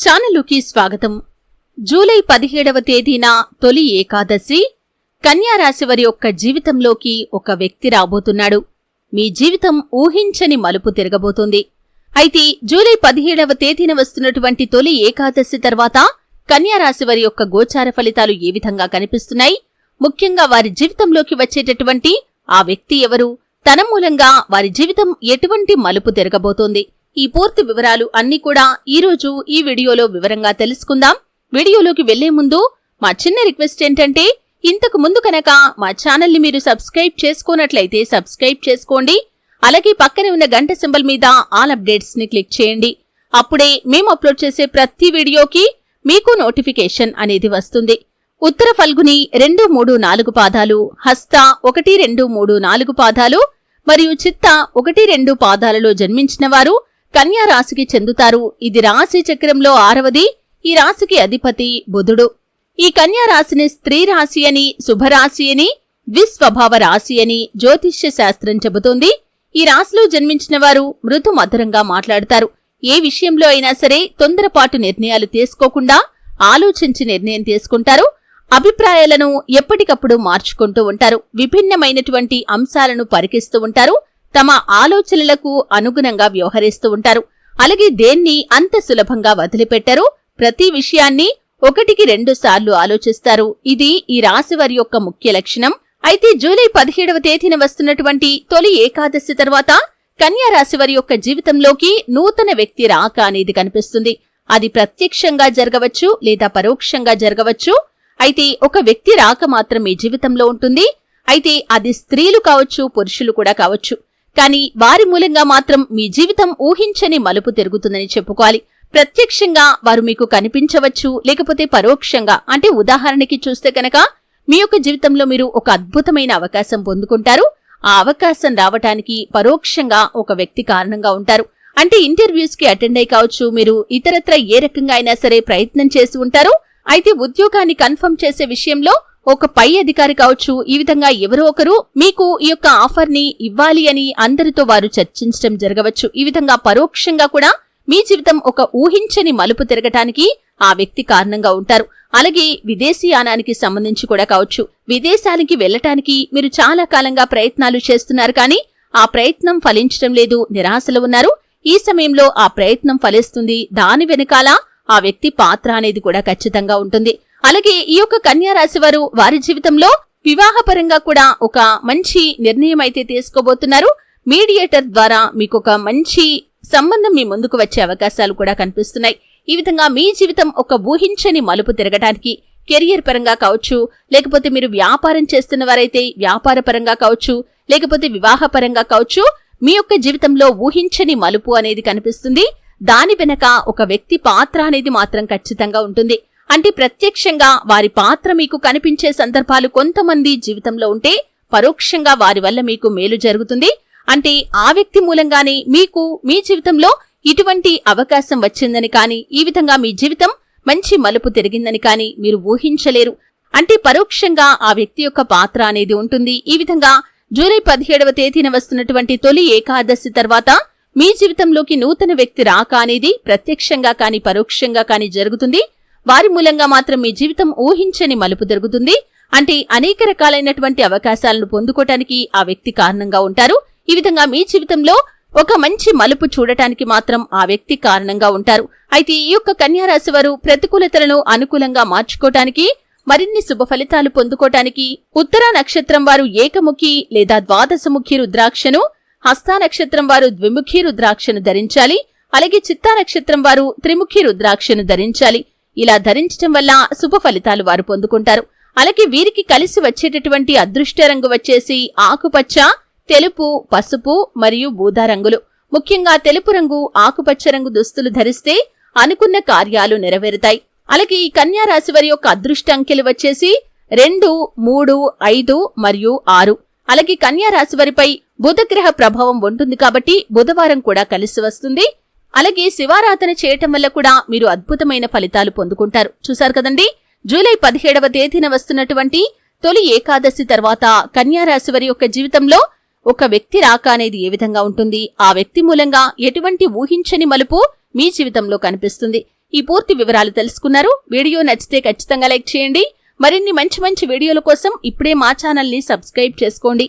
ఛానలుకి స్వాగతం. జూలై పదిహేడవ తేదీన తొలి ఏకాదశి కన్యా యొక్క జీవితంలోకి ఒక వ్యక్తి రాబోతున్నాడు. మీ జీవితం ఊహించని మలుపు తిరగబోతుంది. అయితే జూలై పదిహేడవ తేదీన వస్తున్నటువంటి తొలి ఏకాదశి తర్వాత కన్యా యొక్క గోచార ఫలితాలు ఏ విధంగా కనిపిస్తున్నాయి? ముఖ్యంగా వారి జీవితంలోకి వచ్చేటటువంటి ఆ వ్యక్తి ఎవరు? తన మూలంగా వారి జీవితం ఎటువంటి మలుపు తిరగబోతోంది? ఈ పూర్తి వివరాలు అన్ని కూడా ఈ రోజు ఈ వీడియోలో వివరంగా తెలుసుకుందాం. వీడియోలోకి వెళ్ళే ముందు మా చిన్న రిక్వెస్ట్ ఏంటంటే ఇంతకు ముందు కనుక మా ఛానల్ని మీరు సబ్స్క్రైబ్ చేసుకోనట్లయితే సబ్స్క్రైబ్ చేసుకోండి. అలాగే పక్కనే ఉన్న గంట సింబల్ మీద ఆల్ అప్డేట్స్ని క్లిక్ చేయండి. అప్పుడే మేము అప్లోడ్ చేసే ప్రతి వీడియోకి మీకు నోటిఫికేషన్ అనేది వస్తుంది. ఉత్తర ఫల్గుని రెండు మూడు నాలుగు పాదాలు హస్త ఒకటి రెండు మూడు నాలుగు పాదాలు మరియు చిత్త ఒకటి రెండు పాదాలలో జన్మించిన వారు కన్యా రాశికి చెందుతారు. ఇది రాశి చక్రంలో ఆరవది ఈ రాశికి అధిపతి బుధుడు. ఈ కన్యా రాశిని స్త్రీ రాశి అని శుభరాశి అని ద్విస్వభావ రాశి అని జ్యోతిష్య శాస్త్రం చెబుతోంది. ఈ రాశిలో జన్మించిన వారు మృదు మధురంగా మాట్లాడతారు. ఏ విషయంలో అయినా సరే తొందరపాటు నిర్ణయాలు తీసుకోకుండా ఆలోచించి నిర్ణయం తీసుకుంటారు. అభిప్రాయాలను ఎప్పటికప్పుడు మార్చుకుంటూ ఉంటారు. విభిన్నమైనటువంటి అంశాలను పరికిస్తూ ఉంటారు. తమ ఆలోచనలకు అనుగుణంగా వ్యవహరిస్తూ ఉంటారు. అలాగే దేన్ని అంత సులభంగా వదిలిపెట్టరు. ప్రతి విషయాన్ని ఒకటికి రెండు సార్లు ఆలోచిస్తారు. ఇది ఈ రాశి వారి యొక్క ముఖ్య లక్షణం. అయితే జూలై పదిహేడవ తేదీన వస్తున్నటువంటి తొలి ఏకాదశి తర్వాత కన్యా రాశివారి యొక్క జీవితంలోకి నూతన వ్యక్తి రాక అనేది కనిపిస్తుంది. అది ప్రత్యక్షంగా జరగవచ్చు లేదా పరోక్షంగా జరగవచ్చు. అయితే ఒక వ్యక్తి రాక మాత్రం మీ జీవితంలో ఉంటుంది. అయితే అది స్త్రీలు కావచ్చు పురుషులు కూడా కావచ్చు. కానీ వారి మూలంగా మాత్రం మీ జీవితం ఊహించని మలుపు తిరుగుతుందని చెప్పుకోవాలి. ప్రత్యక్షంగా వారు మీకు కనిపించవచ్చు లేకపోతే పరోక్షంగా. అంటే ఉదాహరణకి చూస్తే కనుక మీ యొక్క జీవితంలో మీరు ఒక అద్భుతమైన అవకాశం పొందుకుంటారు. ఆ అవకాశం రావటానికి పరోక్షంగా ఒక వ్యక్తి కారణంగా ఉంటారు. అంటే ఇంటర్వ్యూస్కి అటెండ్ అయి కావచ్చు మీరు ఇతరత్ర ఏ రకంగా అయినా సరే ప్రయత్నం చేసి ఉంటారు. అయితే ఉద్యోగాన్ని కన్ఫర్మ్ చేసే విషయంలో ఒక పై అధికారి కావచ్చు ఈ విధంగా ఎవరో ఒకరు మీకు ఈ యొక్క ఆఫర్ని ఇవ్వాలి అని అందరితో వారు చర్చించడం జరగవచ్చు. ఈ విధంగా పరోక్షంగా కూడా మీ జీవితం ఒక ఊహించని మలుపు తిరగటానికి ఆ వ్యక్తి కారణంగా ఉంటారు. అలాగే విదేశీయానానికి సంబంధించి కూడా కావచ్చు. విదేశానికి వెళ్ళటానికి మీరు చాలా కాలంగా ప్రయత్నాలు చేస్తున్నారు కానీ ఆ ప్రయత్నం ఫలించడం లేదు నిరాశలో ఉన్నారు. ఈ సమయంలో ఆ ప్రయత్నం ఫలిస్తుంది. దాని వెనకాల ఆ వ్యక్తి పాత్ర అనేది కూడా ఖచ్చితంగా ఉంటుంది. అలాగే ఈ యొక్క కన్యా రాశి వారు వారి జీవితంలో వివాహపరంగా కూడా ఒక మంచి నిర్ణయం అయితే తీసుకోబోతున్నారు. మీడియేటర్ ద్వారా మీకు ఒక మంచి సంబంధం మీ ముందుకు వచ్చే అవకాశాలు కూడా కనిపిస్తున్నాయి. ఈ విధంగా మీ జీవితం ఒక ఊహించని మలుపు తిరగటానికి కెరియర్ పరంగా కావచ్చు లేకపోతే మీరు వ్యాపారం చేస్తున్న వారైతే వ్యాపార పరంగా కావచ్చు లేకపోతే వివాహ పరంగా కావచ్చు మీ యొక్క జీవితంలో ఊహించని మలుపు అనేది కనిపిస్తుంది. దాని వెనక ఒక వ్యక్తి పాత్ర అనేది మాత్రం ఖచ్చితంగా ఉంటుంది. అంటే ప్రత్యక్షంగా వారి పాత్ర మీకు కనిపించే సందర్భాలు కొంతమంది జీవితంలో ఉంటే పరోక్షంగా వారి వల్ల మీకు మేలు జరుగుతుంది. అంటే ఆ వ్యక్తి మూలంగానే మీకు మీ జీవితంలో ఇటువంటి అవకాశం వచ్చిందని కాని ఈ విధంగా మీ జీవితం మంచి మలుపు తిరిగిందని కాని మీరు ఊహించలేరు. అంటే పరోక్షంగా ఆ వ్యక్తి యొక్క పాత్ర అనేది ఉంటుంది. ఈ విధంగా జూలై పదిహేడవ తేదీన వస్తున్నటువంటి తొలి ఏకాదశి తర్వాత మీ జీవితంలోకి నూతన వ్యక్తి రాక అనేది ప్రత్యక్షంగా కాని పరోక్షంగా కాని జరుగుతుంది. వారి మూలంగా మాత్రం మీ జీవితం ఊహించని మలుపు జరుగుతుంది. అంటే అనేక రకాలైనటువంటి అవకాశాలను పొందుకోవటానికి ఆ వ్యక్తి కారణంగా ఉంటారు. ఈ విధంగా మీ జీవితంలో ఒక మంచి మలుపు చూడటానికి మాత్రం ఆ వ్యక్తి కారణంగా ఉంటారు. అయితే ఈ యొక్క కన్యారాశి వారు ప్రతికూలతలను అనుకూలంగా మార్చుకోవటానికి మరిన్ని శుభ ఫలితాలు పొందుకోవటానికి ఉత్తర నక్షత్రం వారు ఏకముఖి లేదా ద్వాదశముఖి రుద్రాక్షను హస్తా నక్షత్రం వారు ద్విముఖి రుద్రాక్షను ధరించాలి. అలాగే చిత్తా నక్షత్రం వారు త్రిముఖి రుద్రాక్షను ధరించాలి. ఇలా ధరించటం వల్ల శుభ ఫలితాలు వారు పొందుకుంటారు. అలాగే వీరికి కలిసి వచ్చేటటువంటి అదృష్ట రంగు వచ్చేసి ఆకుపచ్చ తెలుపు పసుపు మరియు బూదా రంగులు. ముఖ్యంగా తెలుపు రంగు ఆకుపచ్చ రంగు దుస్తులు ధరిస్తే అనుకున్న కార్యాలు నెరవేరుతాయి. అలాగే ఈ కన్యా రాశి వారి యొక్క అదృష్ట అంకెలు వచ్చేసి రెండు మూడు ఐదు మరియు ఆరు. అలాగే కన్యా రాశి వారిపై బుధగ్రహ ప్రభావం ఉంటుంది కాబట్టి బుధవారం కూడా కలిసి వస్తుంది. అలాగే శివారాధన చేయటం వల్ల కూడా మీరు అద్భుతమైన ఫలితాలు పొందుకుంటారు. చూశారు కదండి? జూలై పదిహేడవ తేదీన వస్తున్నటువంటి తొలి ఏకాదశి తర్వాత కన్యారాశివరి వారి యొక్క జీవితంలో ఒక వ్యక్తి రాక అనేది ఏ విధంగా ఉంటుంది? ఆ వ్యక్తి మూలంగా ఎటువంటి ఊహించని మలుపు మీ జీవితంలో కనిపిస్తుంది. ఈ పూర్తి వివరాలు తెలుసుకున్నారు. వీడియో నచ్చితే ఖచ్చితంగా లైక్ చేయండి. మరిన్ని మంచి మంచి వీడియోల కోసం ఇప్పుడే మా ఛానల్ని సబ్స్క్రైబ్ చేసుకోండి.